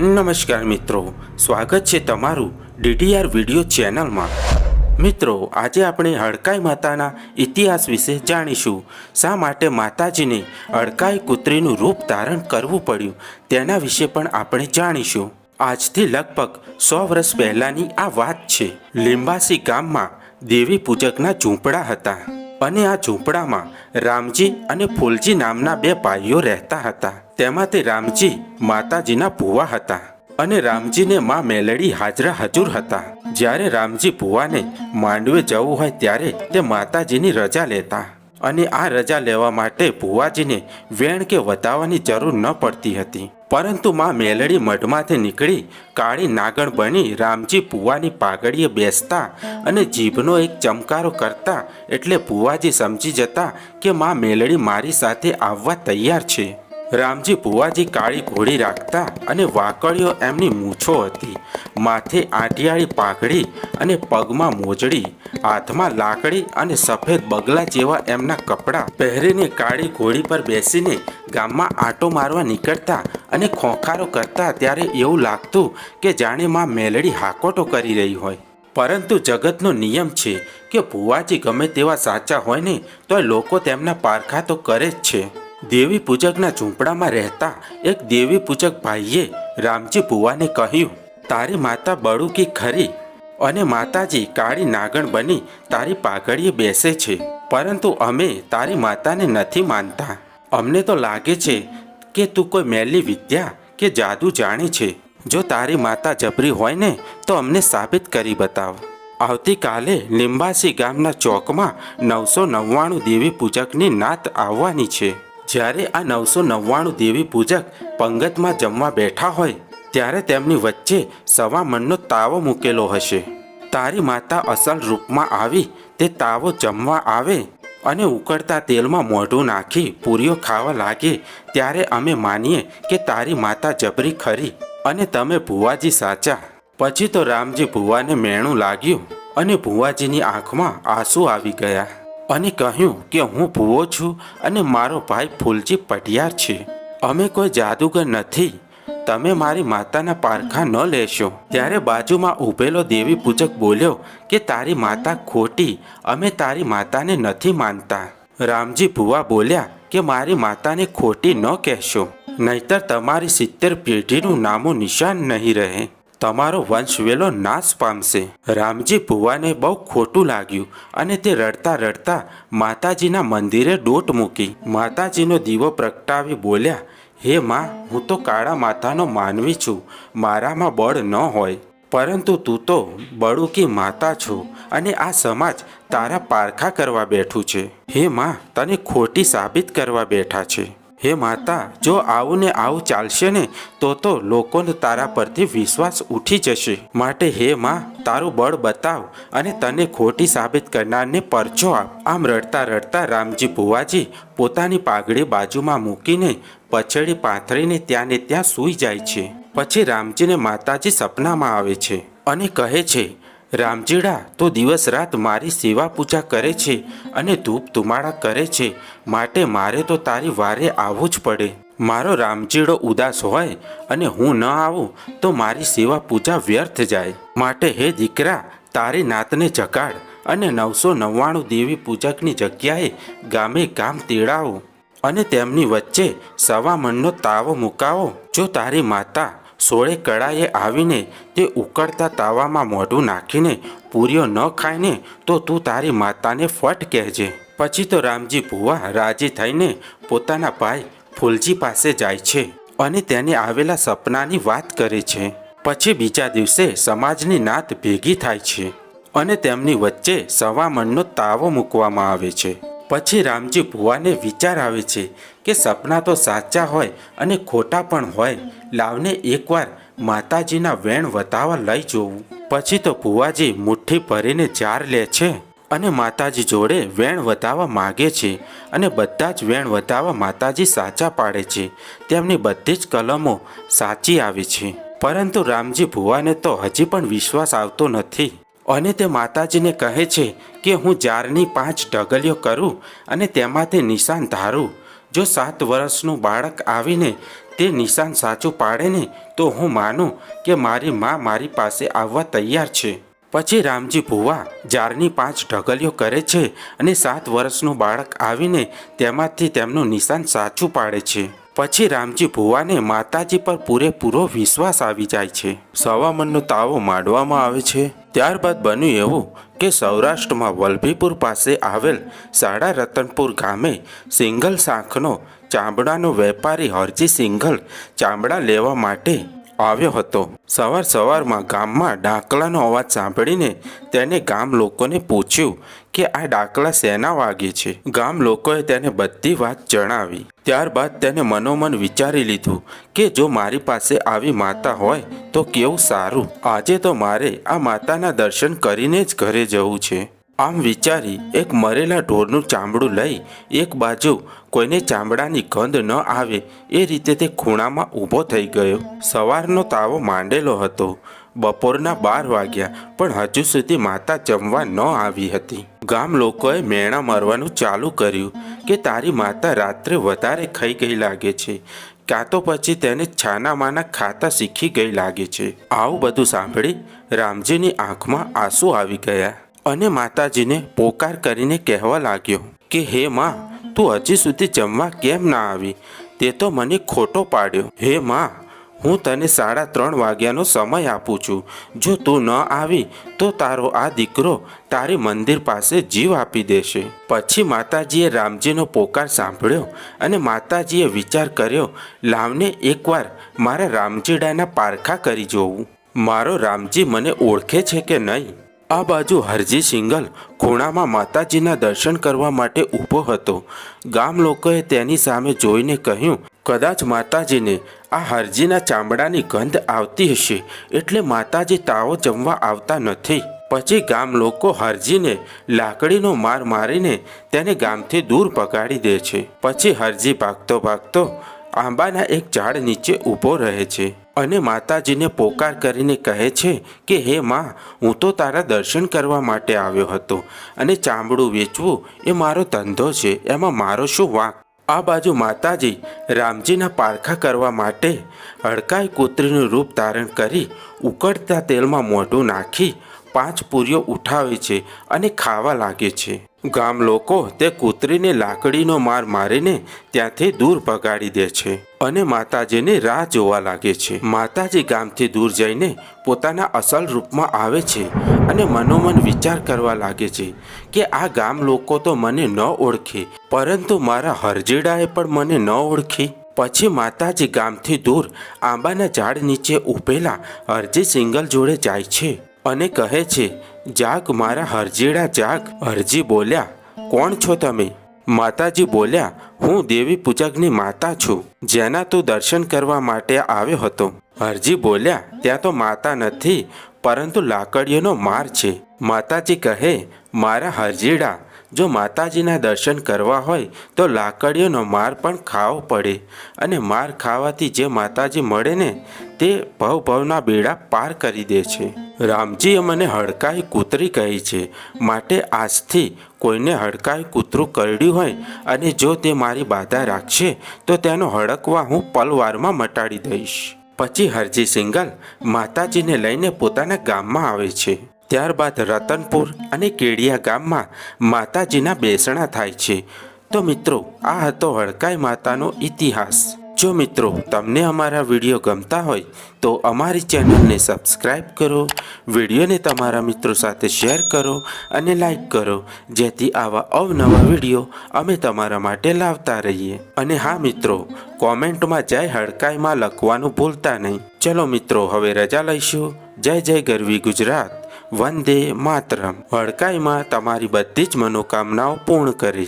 નમસ્કાર મિત્રો, સ્વાગત છે તમારું ડીડીઆર વીડિયો ચેનલમાં. મિત્રો, આજે આપણે હડકાઈ માતાના ઇતિહાસ વિશે જાણીશું. શા માટે માતાજીને હડકાઈ કૂતરીનું રૂપ ધારણ કરવું પડ્યું તેના વિશે પણ આપણે જાણીશું. આજથી લગભગ સો વર્ષ પહેલાંની આ વાત છે. લીંબાસી ગામમાં દેવી પૂજકના ઝૂંપડા હતા. અને આ ઝૂંપડામાં રામજી અને ફૂલજી નામના બે ભાઈઓ રહેતા હતા. તેમાંથી રામજી માતાજીના ભુવા હતા અને રામજીને માં મેલડી હાજરા હજુર હતા. જ્યારે રામજી ભુવાને માંડવે જવું હોય ત્યારે તે માતાજીની રજા લેતા અને આ રજા લેવા માટે ભુવાજીને વેણ કે વધાવવાની જરૂર ન પડતી હતી. પરંતુ માં મેલડી મઢમાંથી નીકળી કાળી નાગણ બની રામજી ભુવાની પાઘડીએ બેસતા અને જીભનો એક ચમકારો કરતા એટલે ભુવાજી સમજી જતા કે માં મેલડી મારી સાથે આવવા તૈયાર છે. રામજી ભુવાજી કાળી ઘોડી રાખતા અને વાકડીઓ એમની મૂછો હતી. માથે આંટિયાળી પાઘડી અને પગમાં મોજડી, હાથમાં લાકડી અને સફેદ બગલા જેવા એમના કપડાં પહેરીને કાળી ઘોડી પર બેસીને ગામમાં આંટો મારવા નીકળતા અને ખોંખારો કરતા ત્યારે એવું લાગતું કે જાણે માં મેલડી હાકોટો કરી રહી હોય. પરંતુ જગતનો નિયમ છે કે ભુવાજી ગમે તેવા સાચા હોય ને તો લોકો તેમના પારખા તો કરે જ છે. દેવી પૂજકના ઝૂંપડામાં રહેતા એક દેવી પૂજક ભાઈએ રામજી ભુવાને કહ્યું, તારી માતા બળુકી ખરી અને માતાજી કાળી નાગણ બની તારી પાઘડીએ બેસે છે. પરંતુ અમે તારી માતાને નથી માનતા. અમને તો લાગે છે કે તું કોઈ મેલી વિદ્યા કે જાદુ જાણે છે. જો તારી માતા જબરી હોય ને, તો અમને સાબિત કરી બતાવ. આવતીકાલે લીંબાસી ગામના ચોકમાં નવસો નવ્વાણું દેવી પૂજકની નાત આવવાની છે. જ્યારે આ નવસો નવ્વાણું દેવી પૂજક પંગતમાં જમવા બેઠા હોય, ત્યારે તેમની વચ્ચે સવા મનનો તાવો મૂકેલો હશે. તારી માતા અસલ રૂપમાં આવી, તે તાવો જમવા આવે અને ઉકળતા તેલમાં મોઢું નાખી પૂરીઓ ખાવા લાગે, ત્યારે અમે માનીએ કે તારી માતા જબરી ખરી અને તમે ભુવાજી સાચા. પછી તો રામજી ભુવાને મેણું લાગ્યું અને ભુવાજીની આંખમાં આંસુ આવી ગયા. અને કહ્યું કે હું ભૂવો છું અને મારો ભાઈ ફૂલજી પટિયાર છે. અમે કોઈ જાદુગર નથી. તમે મારી માતાના પારખા ન લેશો. ત્યારે બાજુમાં ઊભેલો દેવી પૂજક બોલ્યો કે તારી માતા ખોટી, અમે તારી માતાને નથી માનતા. રામજી ભુવા બોલ્યા કે મારી માતાને ખોટી ન કહેશો. નહીતર તમારી સિત્તેર પેઢીનું નામો નિશાન નહીં રહે. તમારો વંશ વેલો નાશ પામશે. રામજી ભુવાને બહુ ખોટું લાગ્યું અને તે રડતા રડતા માતાજીના મંદિરે દોટ મૂકી. માતાજીનો દીવો પ્રગટાવી બોલ્યા, હે માં, હું તો કાળા માતાનો માનવી છું. મારામાં બળ ન હોય. પરંતુ તું તો બળુકી માતા છો અને આ સમાજ તારા પારખા કરવા બેઠું છે. હે માં, તને ખોટી સાબિત કરવા બેઠા છે. હે માતા, જો આવું ને આવું ચાલશે ને, તો તો લોકોને તારા પરથી વિશ્વાસ ઉઠી જશે. માટે હે માં, તારું બળ બતાવ અને તને ખોટી સાબિત કરનારને પરચો આપ. આમ રડતા રડતા રામજી ભુવાજી પોતાની પાઘડી બાજુમાં મૂકીને પછેડી પાથરીને ત્યાં ને ત્યાં સૂઈ જાય છે. પછી રામજીને માતાજી સપનામાં આવે છે અને કહે છે રામજીડા, તો દિવસ રાત મારી સેવા પૂજા કરે છે અને ધૂપ ધુમાડા કરે છે. માટે મારે તો તારી વારે આવવું જ પડે. મારો રામજીડો ઉદાસ હોય અને હું ન આવું, તો મારી સેવા પૂજા વ્યર્થ જાય. માટે હે દીકરા, તારી નાતને જગાડ અને નવસો નવ્વાણું દેવી પૂજકની જગ્યાએ ગામે ગામ તેડાવો અને તેમની વચ્ચે સવા મનનો તાવો મુકાવો. જો તારી માતા સોળે કળાએ આવીને તે ઉકળતા તાવામાં મોઢું નાખીને, પૂરીઓ ન ખાય ને તો તું તારી માતાને ફટ કહેજે. પછી તો રામજી ભુવા રાજી થઈને પોતાના ભાઈ ફૂલજી પાસે જાય છે અને તેને આવેલા સપનાની વાત કરે છે. પછી બીજા દિવસે સમાજની નાત ભેગી થાય છે અને તેમની વચ્ચે સવામણનો તાવો મૂકવામાં આવે છે. પછી રામજી ભુવાને વિચાર આવે છે કે સપના તો સાચા હોય અને ખોટા પણ હોય, લાવને એકવાર માતાજીના વેણ વતાવા લઈ જોવું. પછી તો ભુવાજી મુઠ્ઠી ભરીને જાર લે છે અને માતાજી જોડે વેણ વધાવવા માગે છે અને બધા જ વેણ વધાવવા માતાજી સાચા પાડે છે. તેમની બધી જ કલમો સાચી આવે છે. પરંતુ રામજી ભુવાને તો હજી પણ વિશ્વાસ આવતો નથી. અને તે માતાજીને કહે છે કે હું જારની પાંચ ઢગલીઓ કરું અને તેમાંથી નિશાન ધારું. જો સાત વર્ષનું બાળક આવીને તે નિશાન સાચું પાડે ને, તો હું માનું કે મારી મા મારી પાસે આવવા તૈયાર છે. પછી રામજી ભુવા જારની પાંચ ઢગલીઓ કરે છે અને સાત વર્ષનું બાળક આવીને તેમાંથી તેમનું નિશાન સાચું પાડે છે. પછી રામજી ભુવાને માતાજી પર પૂરેપૂરો વિશ્વાસ આવી જાય છે. સવામનનો તાવો માંડવામાં આવે છે. ત્યારબાદ બન્યું એવું કે સૌરાષ્ટ્રમાં વલભીપુર પાસે આવેલ સાડા રતનપુર ગામે સિંગલ શાંખનો ચામડાનો વેપારી હરજી સિંગલ ચામડા લેવા માટે આવ્યો હતો. સવાર સવારમાં ગામમાં ડાકલાનો અવાજ સાંભળીને તેને ગામ લોકોને પૂછ્યું કે આ ડાકલા શેના વાગે છે? ગામ લોકોએ તેને બધી વાત જણાવી. ત્યારબાદ તેને મનોમન વિચારી લીધું કે જો મારી પાસે આવી માતા હોય તો કેવું સારું. આજે તો મારે આ માતાના દર્શન કરીને જ ઘરે જવું છે. આમ વિચારી એક મરેલા ઢોરનું ચામડું લઈ એક બાજુ કોઈને ચામડાની ગંધ ન આવે એ રીતે તે ખૂણામાં ઊભો થઈ ગયો. સવારનો તાવો માંડેલો હતો. બપોરના બાર વાગ્યા, પણ હજુ સુધી માતા જમવા ન આવી હતી. ગામ લોકોએ મેણા મારવાનું ચાલુ કર્યું કે તારી માતા રાત્રે વધારે ખાઈ ગઈ લાગે છે. કાં તો પછી તેને છાનામાના ખાતા શીખી ગઈ લાગે છે. આવું બધું સાંભળી રામજીની આંખમાં આંસુ આવી ગયા. અને માતાજીને પોકાર કરીને કહેવા લાગ્યો કે, હે માં, તું હજી સુધી જમવા કેમ ના આવી? તે તો મને ખોટો પાડ્યો. હે માં, હું તને સાડા ત્રણ વાગ્યાનો સમય આપું છું. જો તું ન આવી, તો તારો આ દીકરો તારી મંદિર પાસે જીવ આપી દેશે. પછી માતાજીએ રામજીનો પોકાર સાંભળ્યો અને માતાજીએ વિચાર કર્યો, લાવને એકવાર મારા રામજીડાના પારખા કરી જોવું મારો રામજી મને ઓળખે છે કે નહીં? આ બાજુ હરજી સિંગલ ખૂણામાં માતાજીના દર્શન કરવા માટે ઊભો હતો. ગામ લોકોએ તેની સામે જોઈને કહ્યું, કદાચ માતાજીને આ હરજીના ચામડાની ગંધ આવતી હશે, એટલે માતાજી તાવો જમવા આવતા નથી. પછી ગામ લોકો હરજીને લાકડીનો માર મારીને તેને ગામથી દૂર પગાડી દે છે. પછી હરજી ભાગતો ભાગતો આંબાના એક ઝાડ નીચે ઊભો રહે છે. અને માતાજીને પોકાર કરીને કહે છે કે, હે માં, હું તો તારા દર્શન કરવા માટે આવ્યો હતો અને ચામડું વેચવું એ મારો ધંધો છે, એમાં મારો શું વાંક? આ બાજુ માતાજી રામજીના પારખા કરવા માટે હડકાઈ કૂતરીનું રૂપ ધારણ કરી ઉકળતા તેલમાં મોઢું નાખી પાંચ પૂરીઓ ઉઠાવે છે અને ખાવા લાગે છે. ગામ લોકો તે કૂતરીને લાકડીનો માર મારીને ત્યાંથી દૂર ભગાડી દે છે અને માતાજીને રાહ જોવા લાગે છે. માતાજી ગામથી દૂર જઈને પોતાના અસલ રૂપમાં આવે છે અને મનોમન વિચાર કરવા લાગે છે કે આ ગામ લોકો તો મને ન ઓળખે, પરંતુ મારા હરજીડાએ પણ મને ન ઓળખી. પછી માતાજી ગામથી દૂર આંબાના ઝાડ નીચે ઊભેલા હરજી સિંગલ જોડે જાય છે અને કહે છે જાગ મારા હરજીડા જાગ. હરજી બોલ્યા, કોણ છો તમે? માતાજી બોલ્યા, હું દેવી પૂજકની માતા છું, જેના તું દર્શન કરવા માટે આવ્યો હતો. હરજી બોલ્યા, ત્યાં તો માતા નથી, પરંતુ લાકડીઓનો માર છે. માતાજી કહે, મારા હરજીડા જો માતાજીના દર્શન કરવા હોય, તો લાકડીઓનો માર પણ ખાવો પડે. અને માર ખાવાથી જે માતાજી મળે ને, તે ભવ ભવના બેડા પાર કરી દે છે. રામજીએ મને હડકાઈ કૂતરી કહી છે. માટે આજથી કોઈને હડકાઈ કૂતરું કરડ્યું હોય, અને જો તે મારી બાધા રાખશે, તો તેનો હડકવા હું પલવારમાં મટાડી દઈશ. પછી હરજી સિંગલ માતાજીને લઈને પોતાના ગામમાં આવે છે. ત્યારબાદ રતનપુર અને કેડિયા ગામમાં માતાજીના બેસણા થાય છે. તો મિત્રો, આ હતો હડકાઈ માતાનો ઇતિહાસ. જો મિત્રો, તમને અમારા વીડિયો ગમતા હોય, તો અમારી ચેનલને સબસ્ક્રાઈબ કરો, વિડીયોને તમારા મિત્રો સાથે શેર કરો અને લાઈક કરો, જેથી આવા અવનવા વીડિયો અમે તમારા માટે લાવતા રહીએ. અને હા મિત્રો, કોમેન્ટમાં જય હડકાઈમાં લખવાનું ભૂલતા નહીં. ચલો મિત્રો, હવે રજા લઈશું. જય જય ગરવી ગુજરાત. વંદે માતરમ. હડકાઈમાં તમારી બધી જ મનોકામનાઓ પૂર્ણ કરે.